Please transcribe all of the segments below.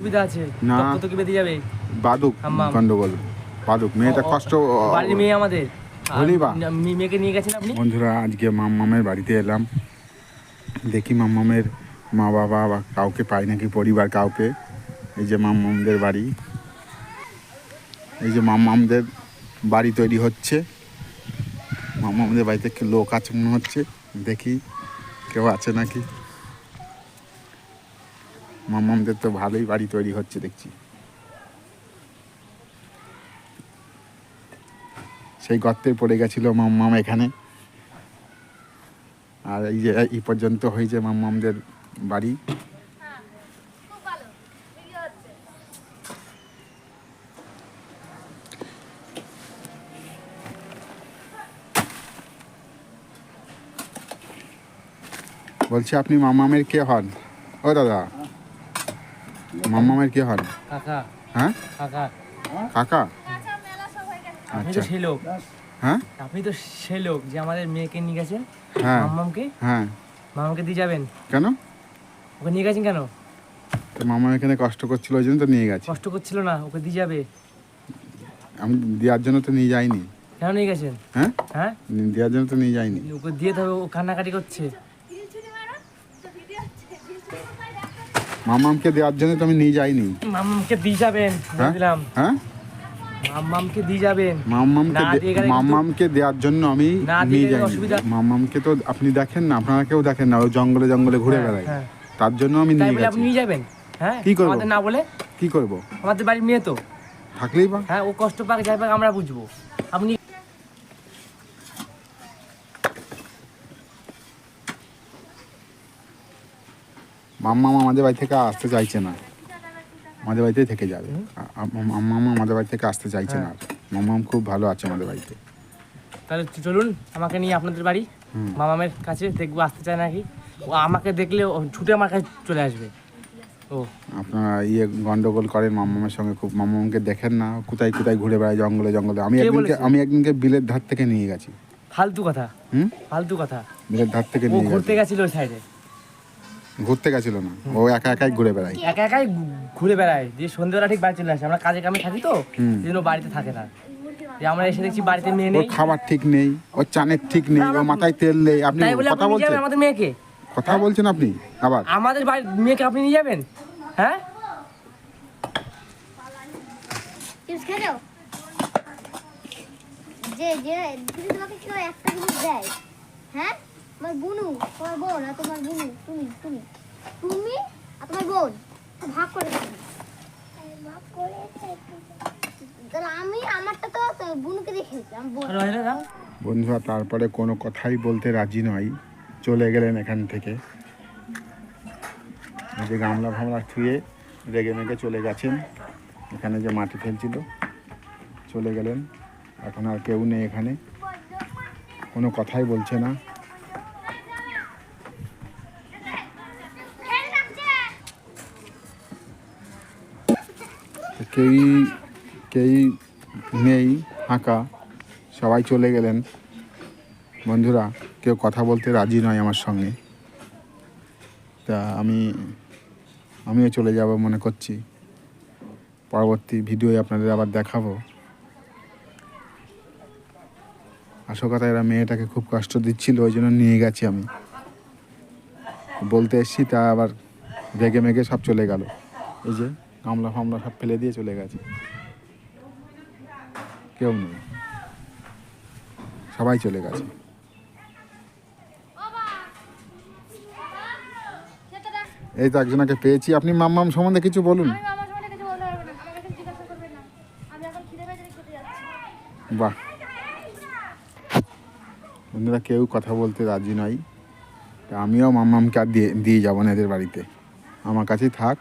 সুবিধা আছে? না। কত কি বেঁধে যাবে? বাদুক। গন্ডগোল। বাদুক মেয়েটা কষ্ট বাড়ির মেয়ে আমাদের? মেয়েকে নিয়ে গেছেন আপনি? বন্ধুরা আজকে মাম্মামের বাড়িতে এলাম। দেখি মাম্মামের মা বাবা বা কাউকে পাই নাকি পরিবার কাউকে। এই যে মাম্মামদের বাড়ি। এই যে মাম্মামদের বাড়ি তৈরি হচ্ছে। মাম্মামদের বাড়িতে লোক আছে মনে হচ্ছে? দেখি কেউ আছে নাকি? মাম্মামদের তো ভালোই বাড়ি তৈরি হচ্ছে, দেখছি। সেই গর্তে পড়ে গেছিল মাম্মাম এখানে। আর এই যে, এই পর্যন্ত হয়েছে মাম্মামদের বাড়ি। বলছি, আপনি মাম্মামের কে হন? ও দাদা। মাম্মামের কে হন কাকা। হ্যাঁ? কাকা। কাকা? আপনি আচ্ছা। তো সেই লোক। হ্যাঁ? আপনি তো সেই লোক যে আমাদের মেয়েকে নিয়ে গেছেন হ্যাঁ। মাম্মামকে হ্যাঁ। মামাকে দিয়ে যাবেন? কেন? ওকে নিয়ে গেছেন কেন? তো মামা এখানে কষ্ট করছিল ওই জন্য তো নিয়ে গেছে। কষ্ট করছিল না ওকে দিয়ে যাবে? আমি দেওয়ার জন্য তো নিয়ে যাইনি। কেন নিয়ে গেছেন? হ্যাঁ? হ্যাঁ? দেওয়ার জন্য তো নিয়ে যাইনি। ওকে দিয়ে তবে ও কান্নাকাটি করছে। মামামকে দেওয়ার জন্য তো আমি নিয়ে যাইনি। মাম্মামকে দিয়ে যাবেন হ্যাঁ? দিলাম হ্যাঁ? দিয়ে যাবেন। দেওয়ার জন্য আমি নিয়ে তো আপনি দেখেন না আপনারা কেউ দেখেন না ও জঙ্গলে জঙ্গলে ঘুরে হ্যাঁ, বেড়ায়। হ্যাঁ। তার জন্য আমি নিয়ে বলে আপনি নিয়ে যাবেন হ্যাঁ? কি করব? না বলে? কি করব? আমাদের বাড়ির মেয়ে তো। থাকলেই বা? হ্যাঁ ও কষ্ট পাক যাই পাক আমরা বুঝব। মাম্মাম আমাদের বাড়ি থেকে আসতে চাইছে না। আমাদের বাড়িতেই থেকে যাবে। আ- আমাদের বাড়ি থেকে আসতে চাইছে না। আর। মাম্মাম খুব ভালো আছে আমাদের বাড়িতে। তাহলে চলুন আমাকে নিয়ে আপনাদের বাড়ি। মামামের কাছে দেখব আসতে চায় নাকি? ও আমাকে দেখলে ছুটে আমার কাছে চলে আসবে। ও। আপনারা ইয়ে গন্ডগোল করেন মাম্মামের সঙ্গে খুব। মাম্মামকে দেখেন না কোথায় কোথায় ঘুরে বেড়ায় জঙ্গলে জঙ্গলে। আমি একদিনকে আমি একদিনকে বিলের ধার থেকে নিয়ে গেছি। ফালতু কথা। হুম? ফালতু কথা। বিলের ধার থেকে নিয়ে ঘুরতে গেছি গেছিল ওই সাইডে ঘুরতে গেছিল না। ও একা একাই ঘুরে বেড়ায়। একা একাই ঘুরে বেড়ায়। দিয়ে সন্ধ্যেবেলা ঠিক বাড়ি চলে আসে। আমরা কাজে কামে থাকি তো জন্য বাড়িতে থাকে না। যে আমরা এসে দেখছি বাড়িতে মেয়ে নেই। খাবার ঠিক নেই ওর চানের ঠিক নেই ওর মাথায় তেল নেই। আপনি বলে কথা বলছেন? আমাদের মেয়েকে? কথা বলছেন আপনি? আবার? আমাদের বাড়ির মেয়েকে আপনি নিয়ে যাবেন? হ্যাঁ? যে যে তোমাকে কেউ একটা জিনিস দেয়। হ্যাঁ? তোমার বুনু তোমার বোন আর তোমার বুনু তুমি তুমি তুমি আর তোমার বোন। ভাগ করে তাহলে আমি আমারটা তো বুনুকে দিয়ে। বন্ধুরা তারপরে কোনো কথাই বলতে রাজি নয়। চলে গেলেন এখান থেকে। যে গামলা ফামলা থুয়ে রেগে মেগে চলে গেছেন। এখানে যে মাটি ফেলছিল চলে গেলেন। এখন আর কেউ নেই এখানে। কোনো কথাই বলছে না। কেউই কেউই নেই, ফাঁকা, সবাই চলে গেলেন। বন্ধুরা, কেউ কথা বলতে রাজি নয় আমার সঙ্গে। তা আমি, আমিও চলে যাব মনে করছি। পরবর্তী ভিডিওয়ে আপনাদের আবার দেখাবো। আসল কথা, এরা মেয়েটাকে খুব কষ্ট দিচ্ছিল, ওই জন্য নিয়ে গেছি আমি। বলতে এসছি, তা আবার রেগে মেগে সব চলে গেল। এই যে। গামলা ফামলা সব ফেলে দিয়ে চলে গেছে। কেউ নেই। সবাই চলে গেছে। এই তো একজনকে পেয়েছি। আপনি মাম্মাম সম্বন্ধে কিছু বলুন। বাহ। বন্ধুরা কেউ কথা বলতে রাজি নয়। তা আমিও মাম্মামকে আর দিয়ে দিয়ে যাব না এদের বাড়িতে। আমার কাছেই থাক।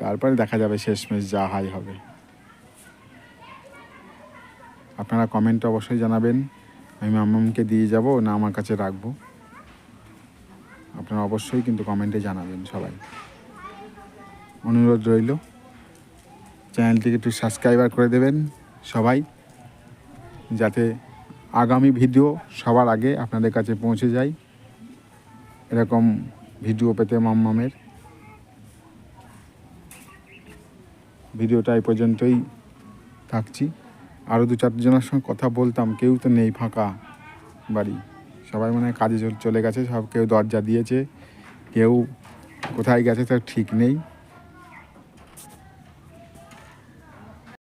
তারপরে দেখা যাবে শেষমেশ যা হয় হবে। আপনারা কমেন্টে অবশ্যই জানাবেন। আমি মাম্মামকে দিয়ে যাব, না আমার কাছে রাখব। আপনারা অবশ্যই কিন্তু কমেন্টে জানাবেন সবাই। অনুরোধ রইল, চ্যানেলটিকে একটু সাবস্ক্রাইবার করে দেবেন সবাই, যাতে আগামী ভিডিও সবার আগে আপনাদের কাছে পৌঁছে যায়। এরকম ভিডিও পেতে মাম্মামের। ভিডিওটা এই পর্যন্তই থাকছি। আরও দু চারজনের সঙ্গে কথা বলতাম, কেউ তো নেই ফাঁকা বাড়ি। সবাই মানে কাজে চল- গেছে, সব কেউ দরজা দিয়েছে, কেউ কোথায় গেছে তার ঠিক নেই।